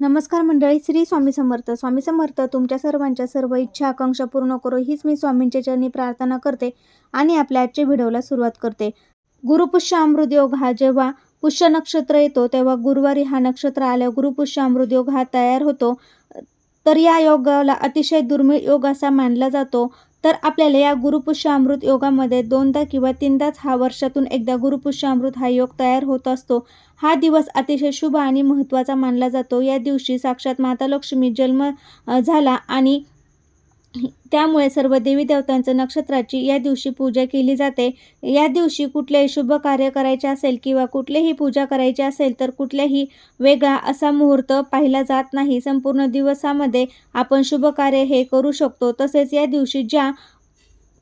नमस्कार मंडळी श्री स्वामी समर्थ. स्वामी समर्थ तुमच्या सर्वांच्या सर्व इच्छा आकांक्षा पूर्ण करो हीच मी स्वामींच्या चरणी प्रार्थना करते आणि आपल्या आजच्या व्हिडिओला सुरुवात करते. गुरुपुष्य अमृत योग हा जेव्हा पुष्य नक्षत्र येतो तेव्हा गुरुवारी हा नक्षत्र आल्या गुरुपुष्य अमृत योग हा तयार होतो. तर या योगाला अतिशय दुर्मिळ योग असा मानला जातो. तर आपल्याला या गुरुपुष्य अमृत योगामध्ये दोनदा किंवा तीनदाच हा वर्षातून एकदा गुरुपुष्य अमृत हा योग तयार होत असतो. हा दिवस अतिशय शुभ आणि महत्त्वाचा मानला जातो. या दिवशी साक्षात माता लक्ष्मी जन्म झाला आणि त्यामुळे सर्व देवी देवतांचं नक्षत्राची या दिवशी पूजा केली जाते. या दिवशी कुठलेही शुभ कार्य करायचे असेल किंवा कुठलेही पूजा करायची असेल तर कुठल्याही वेगळा असा मुहूर्त पाहिला जात नाही. संपूर्ण दिवसामध्ये आपण शुभ कार्य हे करू शकतो. तसेच या दिवशी ज्या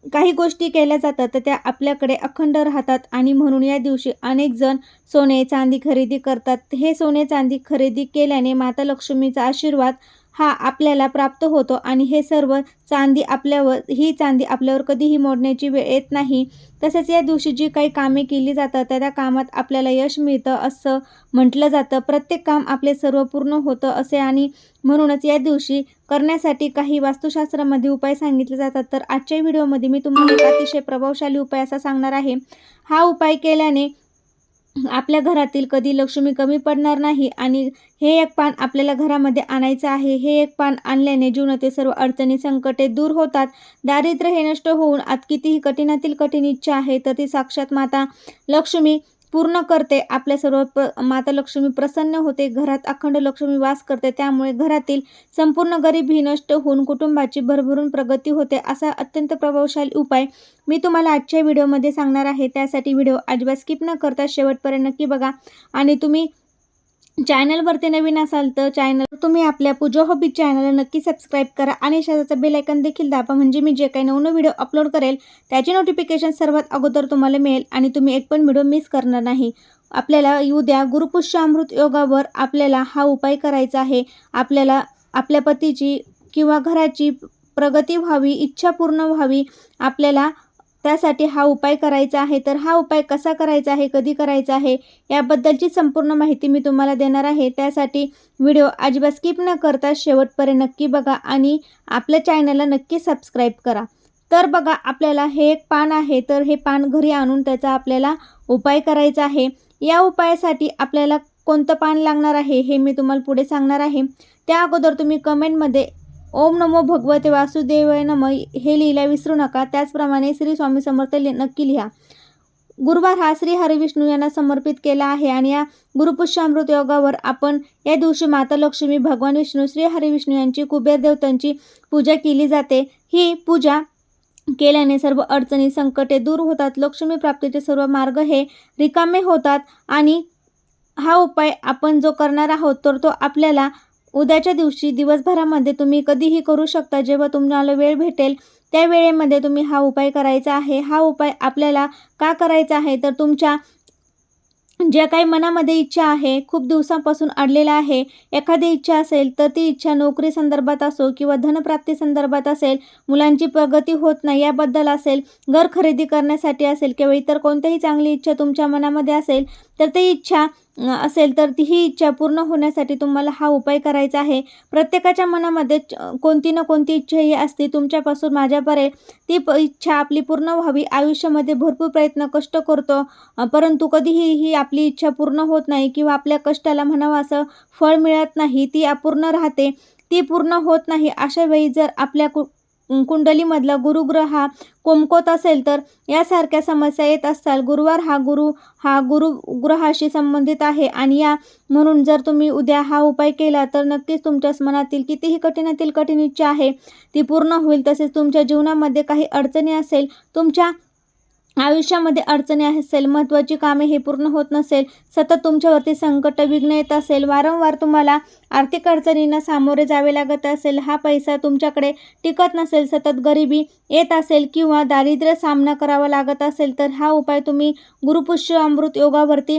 काही गोष्टी केल्या जातात तर त्या आपल्याकडे अखंड राहतात आणि म्हणून या दिवशी अनेक जण सोने चांदी खरेदी करतात. हे सोने चांदी खरेदी केल्याने माता लक्ष्मीचा आशीर्वाद हा आपल्याला प्राप्त होतो आणि हे सर्व चांदी आपल्यावर ही चांदी आपल्यावर कधीही मोडण्याची वेळ येत नाही. तसेच या दिवशी जी काही कामे केली जातात त्या त्या कामात आपल्याला यश मिळतं असं म्हटलं जातं. प्रत्येक काम आपले सर्व पूर्ण होतं असे आणि म्हणूनच या दिवशी करण्यासाठी काही वास्तुशास्त्रामध्ये उपाय सांगितले जातात. तर आजच्या व्हिडिओमध्ये मी तुम्हाला एक अतिशय प्रभावशाली उपाय असा सांगणार आहे. हा उपाय केल्याने आपल्या घरातील कधी लक्ष्मी कमी पडणार नाही आणि हे एक पान आपल्याला घरामध्ये आणायचं आहे हे एक पान आणल्याने जीवनातील सर्व अडचणी संकटे दूर होतात. दारिद्र्य हे नष्ट होऊन आत कितीही कठीणातील कठीण इच्छा आहे तर ती साक्षात माता लक्ष्मी पूर्ण करते. आपल्या सर्व प्र माता लक्ष्मी प्रसन्न होते. घरात अखंड लक्ष्मी वास करते. त्यामुळे घरातील संपूर्ण गरिबी नष्ट होऊन कुटुंबाची भरभरून प्रगती होते. असा अत्यंत प्रभावशाली उपाय मी तुम्हाला आजच्या व्हिडिओमध्ये सांगणार आहे. त्यासाठी व्हिडिओ अजिबात स्किप न करता शेवटपर्यंत नक्की बघा. आणि तुम्ही चॅनलवरती नवीन असाल तर चॅनल तुम्ही आपल्या पूजा हॉबी चॅनलला नक्की सबस्क्राईब करा आणि शेजारचं बेलायकन देखील दाबा. म्हणजे मी जे काही नवनवीन व्हिडिओ अपलोड करेल त्याचे नोटिफिकेशन सर्वात अगोदर तुम्हाला मिळेल आणि तुम्ही एक पण व्हिडिओ मिस करणार नाही. आपल्याला उद्या गुरुपुष्य अमृत योगावर आपल्याला हा उपाय करायचा आहे. आपल्याला आपल्या पतीची किंवा घराची प्रगती व्हावी इच्छा पूर्ण व्हावी. आपल्याला त्यासाठी हा उपाय करायचा आहे. तर हा उपाय कसा करायचा आहे कधी करायचा आहे याबद्दलची संपूर्ण माहिती मी तुम्हाला देणार आहे. त्यासाठी व्हिडिओ अजिबात स्किप न करता शेवटपर्यंत नक्की बघा आणि आपल्या चॅनलला नक्की सबस्क्राईब करा. तर बघा आपल्याला हे एक पान आहे. तर हे पान घरी आणून त्याचा आपल्याला उपाय करायचा आहे. या उपायासाठी आपल्याला कोणतं पान लागणार आहे हे मी तुम्हाला पुढे सांगणार आहे. त्या अगोदर तुम्ही कमेंटमध्ये ओम नमो भगवते वासुदेवाय नम. हे लिहिला विसरू नका. त्याचप्रमाणे श्री स्वामी समर्थ लि नक्की लिहा. गुरुवार हा श्री हरिविष्णू यांना समर्पित केला आहे आणि या गुरुपुष्यामृत योगावर आपण या दिवशी माता लक्ष्मी भगवान विष्णू श्री हरिविष्णू यांची कुबेर देवतांची पूजा केली जाते. ही पूजा केल्याने सर्व अडचणी संकटे दूर होतात. लक्ष्मी प्राप्तीचे सर्व मार्ग हे रिकामे होतात आणि हा उपाय आपण जो करणार आहोत तर तो आपल्याला उद्याच्या दिवशी दिवसभरामध्ये तुम्ही कधीही करू शकता. जेव्हा तुम्हाला वेळ भेटेल त्या वेळेमध्ये तुम्ही हा उपाय करायचा आहे. हा उपाय आपल्याला का करायचा आहे? तर तुमच्या ज्या काही मनामध्ये इच्छा आहे खूप दिवसांपासून अडलेला आहे एखादी इच्छा असेल तर ती इच्छा नोकरी संदर्भात असो किंवा धनप्राप्ती संदर्भात असेल मुलांची प्रगती होत नाही याबद्दल असेल घर खरेदी करण्यासाठी असेल किंवा इतर कोणत्याही चांगली इच्छा तुमच्या मनामध्ये असेल तर ती इच्छा असेल तर ती ही इच्छा पूर्ण होण्यासाठी तुम्हाला हा उपाय करायचा आहे. प्रत्येकाच्या मनामध्ये च- कोणती ना कोणती इच्छा ही असते. तुमच्यापासून माझ्यापर्यंत ती प इच्छा आपली पूर्ण व्हावी. आयुष्यामध्ये भरपूर प्रयत्न कष्ट करतो. परंतु कधीही ही आपली इच्छा पूर्ण होत नाही किंवा आपल्या कष्टाला म्हणावं असं फळ मिळत नाही ती अपूर्ण राहते. ती पूर्ण होत नाही. अशा वेळी जर आपल्या कु कुंडलीमधला गुरुग्रह हा कोमकोत असेल तर यासारख्या समस्या येत असाल गुरुवार हा गुरु हा गुरु ग्रहाशी संबंधित आहे आणि या म्हणून जर तुम्ही उद्या हा उपाय केला तर नक्कीच तुमच्या मनातील कितीही कठीणातील कठीण इच्छा आहे ती पूर्ण होईल. तसेच तुमच्या जीवनामध्ये काही अडचणी असेल तुमच्या आयुष्यामध्ये अडचणी असेल महत्त्वाची कामे हे पूर्ण होत नसेल सतत तुमच्यावरती संकट विघ्न येत असेल वारंवार तुम्हाला आर्थिक अडचणींना सामोरे जावे लागत असेल हा पैसा तुमच्याकडे टिकत नसेल सतत गरिबी येत असेल किंवा दारिद्र्य सामना करावा लागत असेल तर हा उपाय तुम्ही गुरुपुष्य अमृत योगावरती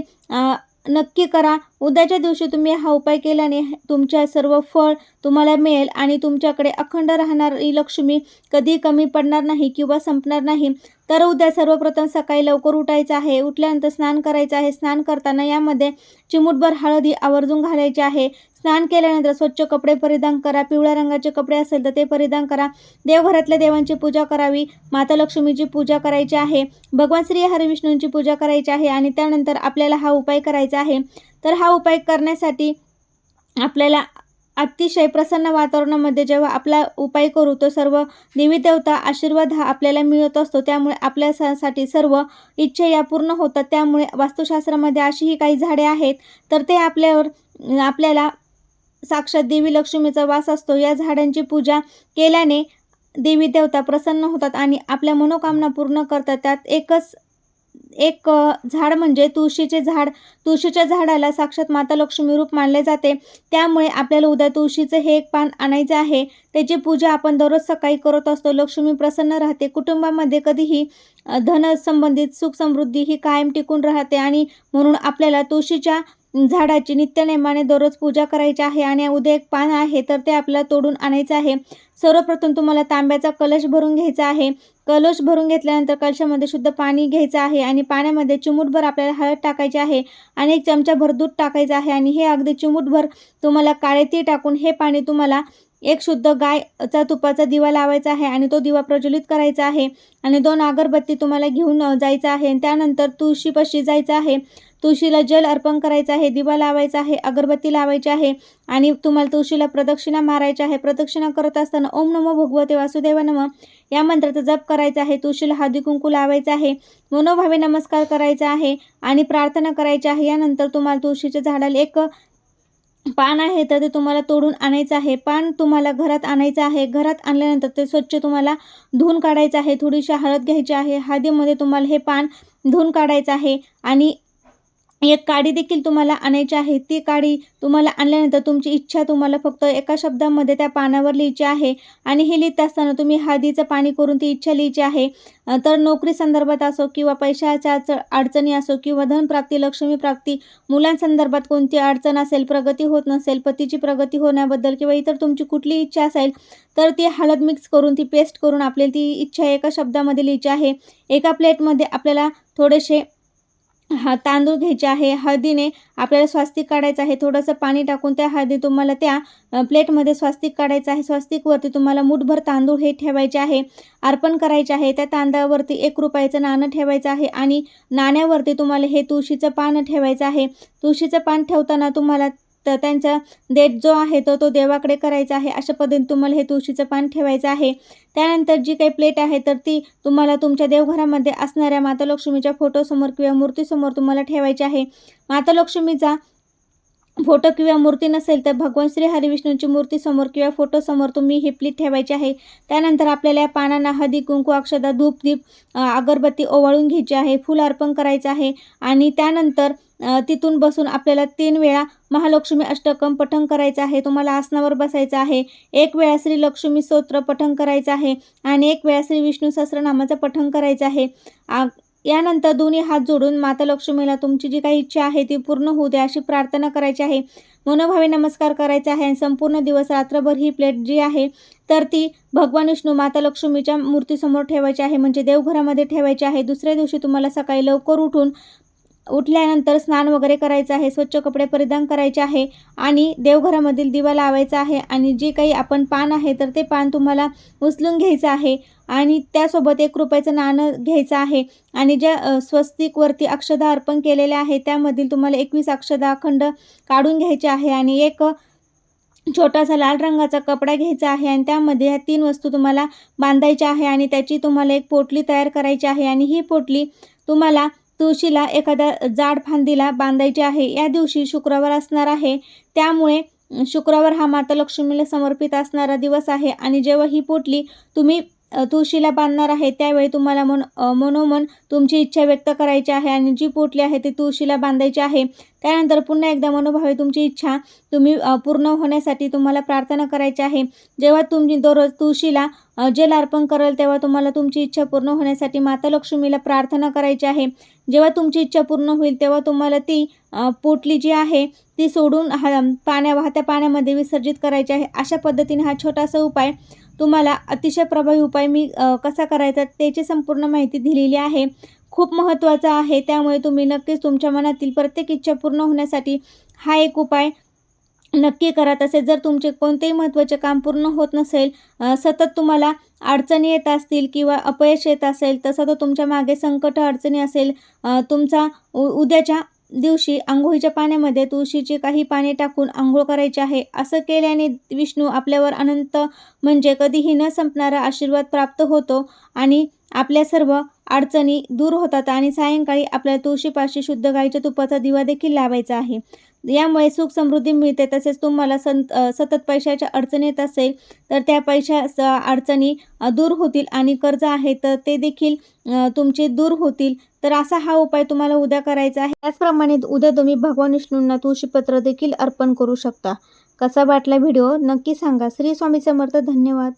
नक्की करा. उद्याच्या दिवशी तुम्ही हा उपाय केल्याने तुमच्या सर्व फळ तुम्हाला मिळेल आणि तुमच्याकडे अखंड राहणारी लक्ष्मी कधी कमी पडणार नाही किंवा संपणार नाही तर उद्या सर्वप्रथम सकाळी लवकर उठायचं आहे. उठल्यानंतर स्नान करायचं आहे. स्नान करताना यामध्ये चिमूटभर हळदी आवर्जून घालायची आहे. स्नान केल्यानंतर स्वच्छ कपडे परिधान करा. पिवळ्या रंगाचे कपडे असेल तर ते परिधान करा. देवघरातल्या देवांची पूजा करावी. माता लक्ष्मीची पूजा करायची आहे. भगवान श्री हरिविष्णूंची पूजा करायची आहे आणि त्यानंतर आपल्याला हा उपाय करायचा आहे. तर हा उपाय करण्यासाठी आपल्याला अतिशय प्रसन्न वातावरणामध्ये जेव्हा आपला उपाय करू तो सर्व देवी देवता आशीर्वाद हा आपल्याला मिळत असतो. त्यामुळे आपल्यासाठी सर्व इच्छा या पूर्ण होतात. त्यामुळे वास्तुशास्त्रामध्ये अशीही काही झाडे आहेत तर ते आपल्यावर आपल्याला साक्षात देवी लक्ष्मीचा वास असतो. या झाडांची पूजा केल्याने देवी देवता प्रसन्न होतात आणि आपल्या मनोकामना पूर्ण करतात. त्यात एकच एक झाड म्हणजे तुळशीचे झाड. तुळशीच्या झाडाला साक्षात माता लक्ष्मी रूप मानले जाते. त्यामुळे आपल्याला उद्या तुळशीचं हे एक पान आणायचं आहे. त्याची पूजा आपण दररोज सकाळी करत असतो. लक्ष्मी प्रसन्न राहते. कुटुंबामध्ये कधीही धनसंबंधित धन संबंधित सुख समृद्धी ही कायम टिकून राहते आणि म्हणून आपल्याला तुळशीच्या झाडाची नित्यनेमाने दररोज पूजा करायची आहे आणि उद्या एक पान आहे तर ते आपल्याला तोडून आणायचं आहे. सर्वप्रथम तुम्हाला तांब्याचा कलश भरून घ्यायचा आहे. कलश भरून घेतल्यानंतर कलशामध्ये शुद्ध पाणी घ्यायचं आहे आणि पाण्यामध्ये चिमूटभर आपल्याला हळद टाकायची आहे आणि एक चमचाभर दूध टाकायचं आहे आणि हे अगदी चिमूटभर तुम्हाला काळे ती टाकून हे पाणी तुम्हाला एक शुद्ध गायचा तुपाचा दिवा लावायचा आहे आणि तो दिवा प्रज्वलित करायचा आहे. आणि दोन अगरबत्ती तुम्हाला घेऊन जायचा जायचं आहे. आणि त्यानंतर तुळशीपाशी जायचं आहे. तुळशीला जल अर्पण करायचं आहे दिवा लावायचा आहे अगरबत्ती लावायची आहे आणि तुम्हाला तुळशीला प्रदक्षिणा मारायची आहे. प्रदक्षिणा करत असताना ओम नमो भगवते वासुदेवा नम. या मंत्राचा जप करायचा आहे. तुळशीला हळदी कुंकू लावायचं आहे. मनोभावे नमस्कार करायचा आहे आणि प्रार्थना करायची आहे. यानंतर तुम्हाला तुळशीच्या झाडाला एक पान आहे तर ते तुम्हाला तोडून आणायचं आहे. पान तुम्हाला घरात आणायचं आहे. घरात आणल्यानंतर ते स्वच्छ तुम्हाला धुवून काढायचं आहे. थोडीशी हळद घ्यायची आहे. हळदीमध्ये तुम्हाला हे पान धुवून काढायचं आहे. आणि एक काडी देखील तुम्हाला आणायची आहे. ती काडी तुम्हाला आणल्यानंतर तुमची इच्छा तुम्हाला फक्त एका शब्दामध्ये त्या पानावर लिहायची आहे. आणि हे लिहित असताना तुम्ही हळदीचं पाणी करून ती इच्छा लिहायची आहे. तर नोकरी संदर्भात असो किंवा पैशाच्या अडचणी असो किंवा धनप्राप्ती लक्ष्मी प्राप्ती मुलांसंदर्भात कोणती अडचण असेल प्रगती होत नसेल पतीची प्रगती होण्याबद्दल किंवा इतर तुमची कुठली इच्छा असेल तर ती हळद मिक्स करून ती पेस्ट करून आपल्याला ती इच्छा एका शब्दामध्ये लिहायची आहे. एका प्लेटमध्ये आपल्याला थोडेसे हा तांदूळ घ्यायचे आहे हळदीने आपल्याला स्वास्तिक काढायचं आहे थोडंसं पाणी टाकून त्या हळदी तुम्हाला त्या प्लेटमध्ये स्वास्तिक काढायचं आहे स्वास्तिकवरती तुम्हाला मुठभर तांदूळ हे ठेवायचे आहे अर्पण करायचे आहे त्या तांदळावरती एक रुपयाचं नाणं ठेवायचं आहे आणि नाण्यावरती तुम्हाला हे तुळशीचं पान ठेवायचं आहे. तुळशीचं पान ठेवताना तुम्हाला तर त्यांचा देठ जो आहे तो तो देवाकडे करायचा आहे. अशा पद्धतीने तुम्हाला हे तुळशीचं पान ठेवायचं आहे. त्यानंतर जी काही प्लेट आहे तर ती तुम्हाला तुमच्या देवघरामध्ये असणाऱ्या माता लक्ष्मीच्या फोटोसमोर किंवा मूर्तीसमोर तुम्हाला ठेवायची आहे. माता लक्ष्मीचा फोटो किंवा मूर्ती नसेल तर भगवान श्री हरिविष्णूंची मूर्ती समोर किंवा फोटो समोर तुम्ही हिपलीत ठेवायची आहे. त्यानंतर आपल्याला या पानांना हदी कुंकू अक्षदा धूप दीप अगरबत्ती ओवाळून घ्यायची आहे. फुल अर्पण करायचं आहे. आणि त्यानंतर तिथून बसून आपल्याला तीन वेळा महालक्ष्मी अष्टकम पठण करायचं आहे. तुम्हाला आसनावर बसायचं आहे. एक वेळा श्री लक्ष्मी स्तोत्र पठण करायचं आहे. आणि एक वेळा श्री विष्णू सहस्रनामाचं पठण करायचं आहे. यानंतर दोन्ही हात जोडून माता लक्ष्मीला तुमची जी काही इच्छा आहे ती पूर्ण होऊ द्या अशी प्रार्थना करायची आहे. मनोभावे नमस्कार करायचा आहे. आणि संपूर्ण दिवस रात्रभर ही प्लेट जी आहे तर ती भगवान विष्णू माता लक्ष्मीच्या मूर्तीसमोर ठेवायची आहे. म्हणजे देवघरामध्ये ठेवायची आहे. दुसऱ्या दिवशी तुम्हाला सकाळी लवकर उठून उठल्यानंतर स्नान वगैरे करायचं आहे स्वच्छ कपडे परिधान करायचे आहे आणि देवघरामधील दिवा लावायचा आहे आणि जे काही आपण पान आहे तर ते पान तुम्हाला उचलून घ्यायचं आहे आणि त्यासोबत एक रुपयाचं नाणं घ्यायचं आहे आणि ज्या स्वस्तिकवरती अक्षदा अर्पण केलेल्या आहे त्यामधील तुम्हाला एकवीस अक्षदा अखंड काढून घ्यायचे आहे आणि एक छोटासा लाल रंगाचा कपडा घ्यायचा आहे आणि त्यामध्ये ह्या तीन वस्तू तुम्हाला बांधायच्या आहे आणि त्याची तुम्हाला एक पोटली तयार करायची आहे आणि ही पोटली तुम्हाला तुळशीला एखाद्या जाड फांदीला बांधायची आहे. या दिवशी शुक्रवार असणार आहे. त्यामुळे शुक्रवार हा माता लक्ष्मीला समर्पित असणारा दिवस आहे. आणि जेव्हा ही पोटली तुम्ही तुळशीला बांधणार आहे त्यावेळी तुम्हाला मन मनोमन तुमची इच्छा व्यक्त करायची आहे आणि जी पोटली आहे ती तुळशीला बांधायची आहे. त्यानंतर पुन्हा एकदा मनोभावे तुमची इच्छा तुम्ही पूर्ण होण्यासाठी तुम्हाला प्रार्थना करायची आहे. जेव्हा तुम्ही दररोज तुळशीला जल अर्पण कराल तेव्हा तुम्हाला तुमची इच्छा पूर्ण होण्यासाठी माता लक्ष्मीला प्रार्थना करायची आहे. जेव्हा तुमची इच्छा पूर्ण होईल तेव्हा तुम्हाला ती पोटली जी आहे ती सोडून हा पाण्या वाहत्या पाण्यामध्ये विसर्जित करायची आहे. अशा पद्धतीने हा छोटासा उपाय तुम्हाला अतिशय प्रभावी उपाय मी कसा करायचा त्याची संपूर्ण माहिती दिलेली आहे. खूप महत्त्वाचा आहे. त्यामुळे तुम्ही नक्कीच तुमच्या मनातील प्रत्येक इच्छा पूर्ण होण्यासाठी हा एक उपाय नक्की करा. तसेच जर तुमचे कोणतेही महत्त्वाचे काम पूर्ण होत नसेल सतत तुम्हाला अडचणी येत असतील किंवा अपयश येत असेल तर सतत तुमच्या मागे संकट अडचणी असेल तुमचा उ उद्याच्या दिवशी आंघोळीच्या पाण्यामध्ये तुळशीची काही पाने टाकून आंघोळ करायची आहे. असं केल्याने विष्णू आपल्यावर अनंत म्हणजे कधीही न संपणारा आशीर्वाद प्राप्त होतो आणि आपल्या सर्व अडचणी दूर होतात आणि सायंकाळी आपल्याला तुळशीपाशी शुद्ध गाईच्या तुपाचा दिवा देखील लावायचा आहे. यामुळे सुख समृद्धी मिळते. तसेच तुम्हाला संत सतत पैशाच्या अडचणी येत असेल तर त्या पैशा स- अडचणी दूर होतील आणि कर्ज आहे तर ते देखील तुमचे दूर होतील. तर असा हा उपाय तुम्हाला उद्या करायचा आहे. त्याचप्रमाणे उद्या तुम्ही भगवान विष्णूंना तुळशीपत्र देखील अर्पण करू शकता. कसा वाटला व्हिडिओ नक्की सांगा. श्री स्वामी समर्थ. धन्यवाद.